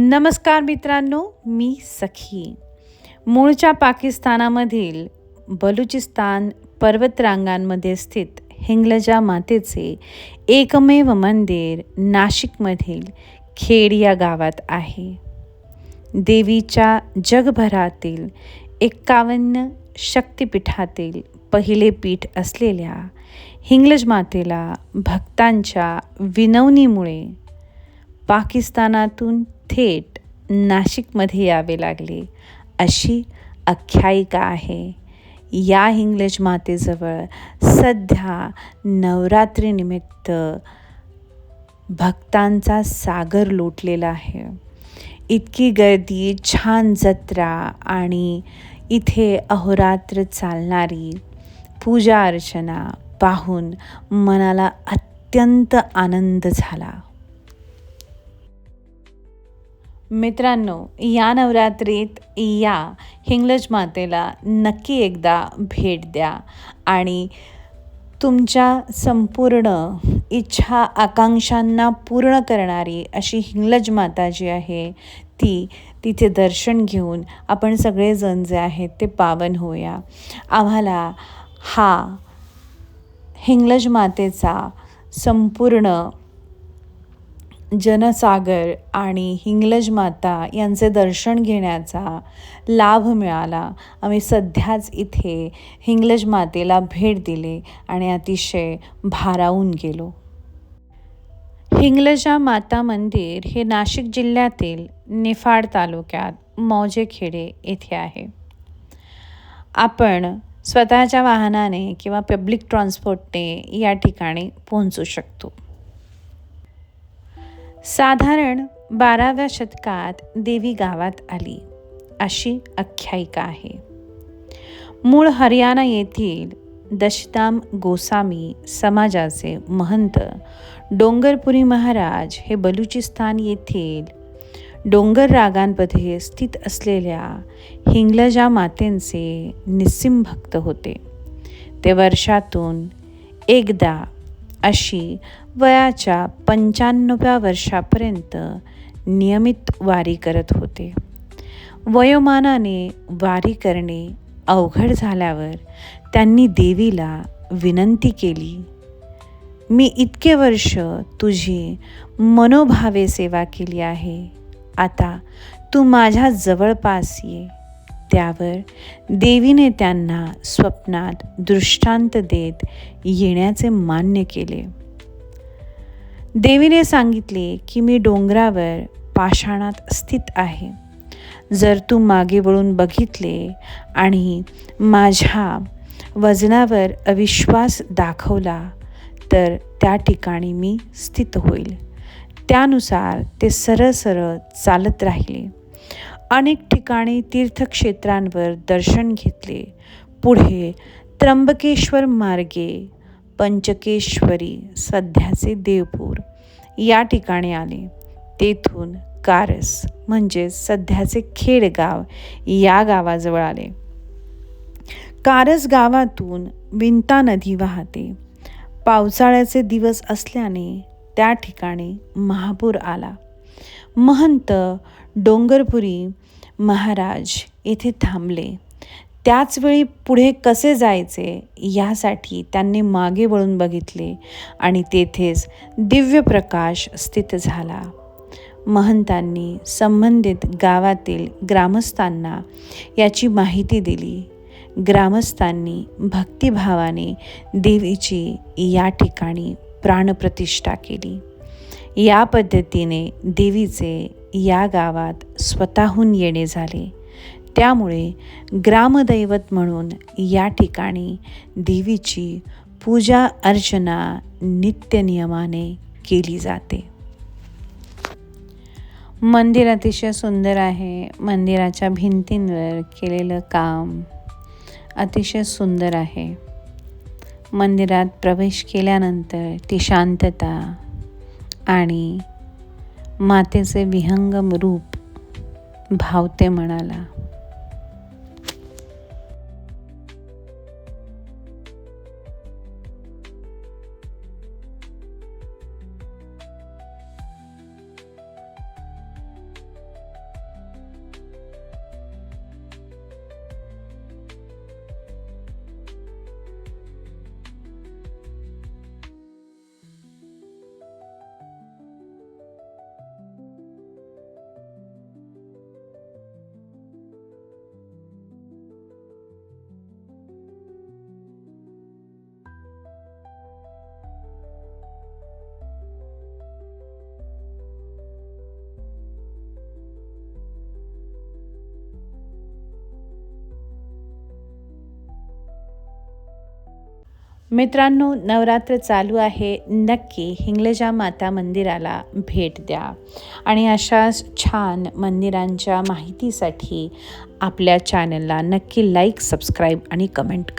नमस्कार मित्रांनो मी सखी. मूळच्या पाकिस्तानामधील बलुचिस्तान पर्वतरांगांमध्ये स्थित हिंगलजा मातेचे एकमेव मंदिर नाशिकमधील खेड या गावात आहे. देवीच्या जगभरातील एक्कावन्न शक्तिपीठातील पहिले पीठ असलेल्या हिंगलज मातेला भक्तांच्या विनवणीमुळे पाकिस्तानातून थेट नाशिकमध्ये यावे लागले. अशी आख्यायिका आहे. या हिंगलज मातेजवळ सध्या नवरात्रीनिमित्त भक्तांचा सागर लोटलेला आहे. इतकी गर्दी छान जत्रा आणि इथे अहोरात्र चालणारी पूजा अर्चना पाहून मनाला अत्यंत आनंद झाला. मित्रांनो या नवरात्रीत या हिंगलज मातेला नक्की एकदा भेट द्या आणि तुमच्या संपूर्ण इच्छा आकांक्षांना पूर्ण करणारी अशी हिंगलज माता जी आहे ती तिथे दर्शन घेऊन आपण सगळेजण जे आहेत ते पावन होऊया. आम्हाला हा हिंगलज मातेचा संपूर्ण जनसागर आणि हिंगलज माता यांचे दर्शन घेण्याचा लाभ मिळाला. आम्ही सध्याच इथे हिंगलज मातेला भेट दिली आणि अतिशय भारावून गेलो. हिंगलजा माता मंदिर हे नाशिक जिल्ह्यातील निफाड तालुक्यात मौजेखेडे येथे आहे. आपण स्वतःच्या वाहनाने किंवा पब्लिक ट्रान्सपोर्टने या ठिकाणी पोहोचू शकतो. साधारण बाराव्या शतकात देवी गावात आली. अशी आख्यायिका आहे. मूळ हरियाणा येथील दशदाम गोसामी समाजाचे महंत डोंगरपुरी महाराज हे बलुचिस्तान येथील डोंगर रागांमध्ये स्थित असलेल्या हिंगलजा मातेंचे निस्सिम भक्त होते. ते वर्षातून एकदा अशी वयाच्या पंच्याण्णव्या वर्षापर्यंत नियमित वारी करत होते. वयोमानाने वारी करणे अवघड झाल्यावर त्यांनी देवीला विनंती केली मी इतके वर्ष तुझी मनोभावे सेवा केली आहे. आता तू माझ्या जवळपास ये. त्यावर देवीने त्यांना स्वप्नात दृष्टांत देत येण्याचे मान्य केले. देवीने सांगितले की मी डोंगरावर पाषाणात स्थित आहे. जर तू मागे वळून बघितले आणि माझ्या वजनावर अविश्वास दाखवला तर त्या ठिकाणी मी स्थित होईल. त्यानुसार ते सरळ सरळ चालत राहिले. अनेक ठिकाणी तीर्थक्षेत्रांवर दर्शन घेतले. पुढे त्र्यंबकेश्वर मार्गे पंचकेश्वरी सध्याचे देवपूर या ठिकाणी आले. तेथून कारस म्हणजेच सध्याचे खेडगाव या गावाजवळ आले. कारस गावातून विंता नदी वाहते. पावसाळ्याचे दिवस असल्याने त्या ठिकाणी महापूर आला. महंत डोंगरपुरी महाराज येथे थांबले. त्याचवेळी पुढे कसे जायचे यासाठी त्यांनी मागे वळून बघितले आणि तेथेच दिव्य प्रकाश स्थित झाला. महंतांनी संबंधित गावातील ग्रामस्थांना याची माहिती दिली. ग्रामस्थांनी भक्तिभावाने देवीची या ठिकाणी प्राणप्रतिष्ठा केली. या पद्धतीने देवीचे या गावात स्वतःहून येणे झाले. त्यामुळे ग्रामदैवत म्हणून या ठिकाणी देवीची पूजा अर्चना नित्यनियमाने केली जाते. मंदिर अतिशय सुंदर आहे. मंदिराच्या भिंतींवर केलेलं काम अतिशय सुंदर आहे. मंदिरात प्रवेश केल्यानंतर ती शांतता आणि मातेचे विहंगम रूप भावते म्हणाला मित्रांनो नवरात्र चालू आहे. नक्की हिंगलेजा माता मंदिराला भेट द्या. आणि अशा छान मंदिरांच्या माहितीसाठी आपल्या चॅनलला नक्की लाईक सबस्क्राईब आणि कमेंट